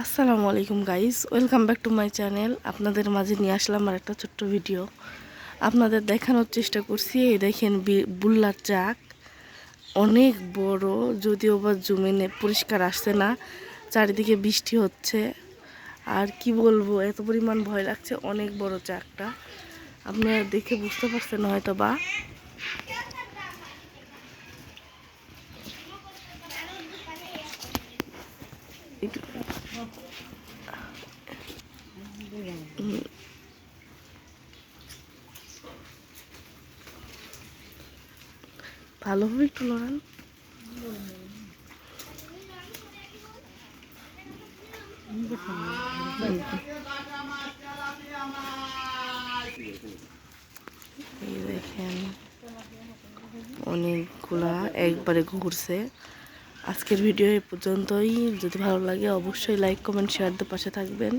আসসালামু আলাইকুম guys, welcome back to my channel. আপনাদের মাঝে নিয়ে আসলাম আর একটা ছোট্ট ভিডিও। আপনাদের দেখানোর চেষ্টা করছি, এই দেখেন বুল্লার চাক। অনেক বড়, যদিও বা জমিনে পরিষ্কার আসছে না, চারিদিকে বৃষ্টি হচ্ছে। আর কি বলব, এত পরিমাণ ভয় লাগছে অনেক বড় চাকটা। আপনারা দেখে বুঝতে পারছেন হয়তো বা একটু- ভালোভাবে একটু লড়ান। দেখেন অনেকগুলা একবারে ঘুরছে। আজকের ভিডিও এ পর্যন্তই। যদি ভালো লাগে অবশ্যই লাইক কমেন্ট শেয়ার দিয়ে পাশে থাকবেন।